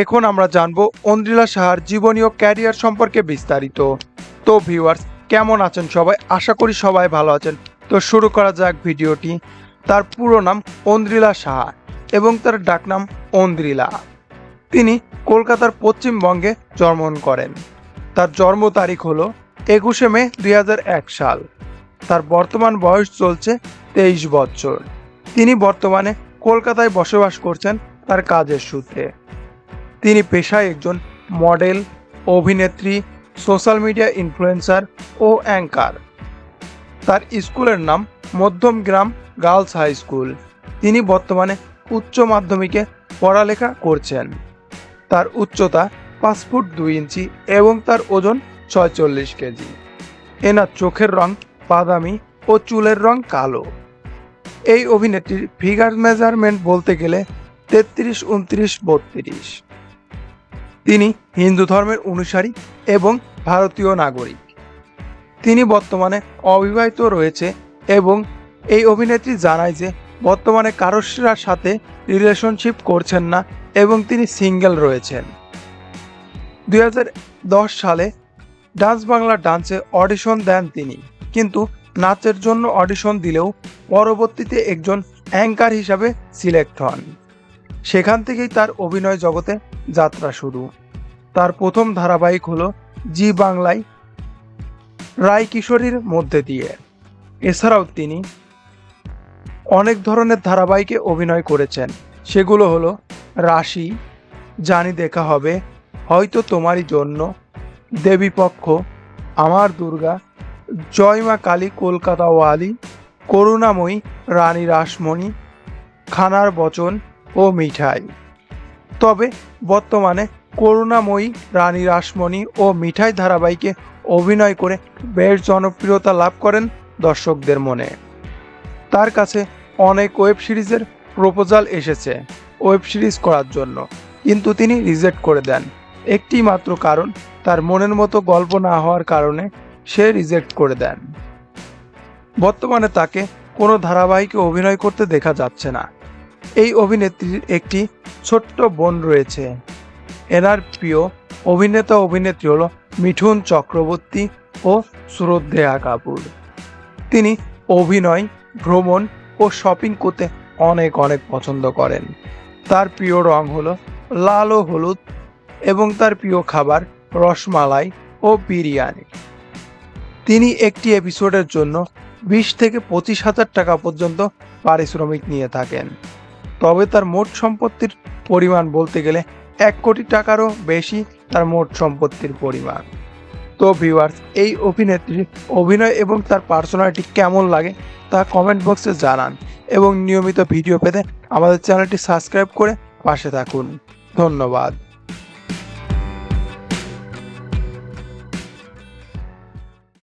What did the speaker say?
এখন আমরা জানব অন্দ্রিলা সাহার জীবনী ও ক্যারিয়ার সম্পর্কে বিস্তারিত। তো ভিউয়ার্স, কেমন আছেন সবাই? আশা করি সবাই ভালো আছেন। তো শুরু করা যাক ভিডিওটি। তার পুরো নাম অন্দ্রিলা সাহা এবং তার ডাকনাম অন্দ্রিলা। তিনি কলকাতার পশ্চিমবঙ্গে জন্মগ্রহণ করেন। তার জন্ম তারিখ হলো একুশে মে দুই হাজার এক সাল। তার বর্তমান বয়স চলছে তেইশ বছর। তিনি বর্তমানে কলকাতায় বসবাস করছেন তার কাজের সূত্রে। তিনি পেশায় একজন মডেল, অভিনেত্রী, সোশ্যাল মিডিয়া ইনফ্লুয়েন্সার ও অ্যাঙ্কার। তার স্কুলের নাম মধ্যমগ্রাম গার্লস হাই স্কুল। তিনি বর্তমানে উচ্চ মাধ্যমিকে পড়ালেখা করছেন। তার উচ্চতা পাঁচ ফুট দুই ইঞ্চি এবং তার ওজন ছয়চল্লিশ কেজি। এনার চোখের রং বাদামি ও চুলের রং কালো। এই অভিনেত্রীর ফিগার মেজারমেন্ট বলতে গেলে তেত্রিশ, উনত্রিশ, বত্রিশ। তিনি হিন্দু ধর্মের অনুসারী এবং ভারতীয় নাগরিক। তিনি বর্তমানে অবিবাহিত রয়েছে এবং এই অভিনেত্রী জানায় যে বর্তমানে কারোর সাথে রিলেশনশিপ করছেন না এবং তিনি সিঙ্গেল রয়েছেন। দু হাজার দশ সালে ডান্স বাংলা ডান্সে অডিশন দেন তিনি, কিন্তু নাচের জন্য অডিশন দিলেও পরবর্তীতে একজন অ্যাঙ্কার হিসাবে সিলেক্ট হন। সেখান থেকেই তার অভিনয় জগতে যাত্রা শুরু। তার প্রথম ধারাবাহিক হলো জি বাংলায় রায় কিশোরীর মধ্যে দিয়ে। এছাড়াও তিনি অনেক ধরনের ধারাবাহিকে অভিনয় করেছেন। সেগুলো হলো রাশি, জানি দেখা হবে, হয়তো তোমারই জন্য দেবীপক্ষ আমার দুর্গা, জয় মা কালী, কলকাতা ওয়ালি, করুণাময়ী, রানী রাসমণি, খানার বচন ও মিঠাই। তবে বর্তমানে করুণাময়ী রানী রাসমণি ও মিঠাই ধারাবাহিকে অভিনয় করে বেশ জনপ্রিয়তা লাভ করেন দর্শকদের মনে। তার কাছে অনেক ওয়েব সিরিজের প্রপোজাল এসেছে ওয়েব সিরিজ করার জন্য, কিন্তু তিনি রিজেক্ট করে দেন। একটি মাত্র কারণ, তার মনের মতো গল্প না হওয়ার কারণে সে রিজেক্ট করে দেন। বর্তমানে তাকে কোনো ধারাবাহিকে অভিনয় করতে দেখা যাচ্ছে না। এই অভিনেত্রীর একটি ছোট্ট বোন রয়েছে। এনার প্রিয় অভিনেতা অভিনেত্রী হল মিঠুন চক্রবর্তী ও শ্রদ্ধেয়া কাপুর। তিনি অভিনয়, ভ্রমণ ও শপিং করতে অনেক অনেক পছন্দ করেন। তার প্রিয় রং হলো লাল ও হলুদ এবং তার প্রিয় খাবার রসমালাই ও বিরিয়ানি। তিনি একটি এপিসোডের জন্য বিশ থেকে পঁচিশ হাজার টাকা পর্যন্ত পারিশ্রমিক নিয়ে থাকেন। তবে তার মোট সম্পত্তির পরিমাণ বলতে গেলে এক কোটি টাকারও বেশি তার মোট সম্পত্তির পরিমাণ। তো ভিউয়ার্স এই অভিনেত্রীর অভিনয় এবং তার পার্সোনালিটি কেমন লাগে তা কমেন্ট বক্সে জানান এবং নিয়মিত ভিডিও পেতে আমাদের চ্যানেলটি সাবস্ক্রাইব করে পাশে থাকুন। ধন্যবাদ।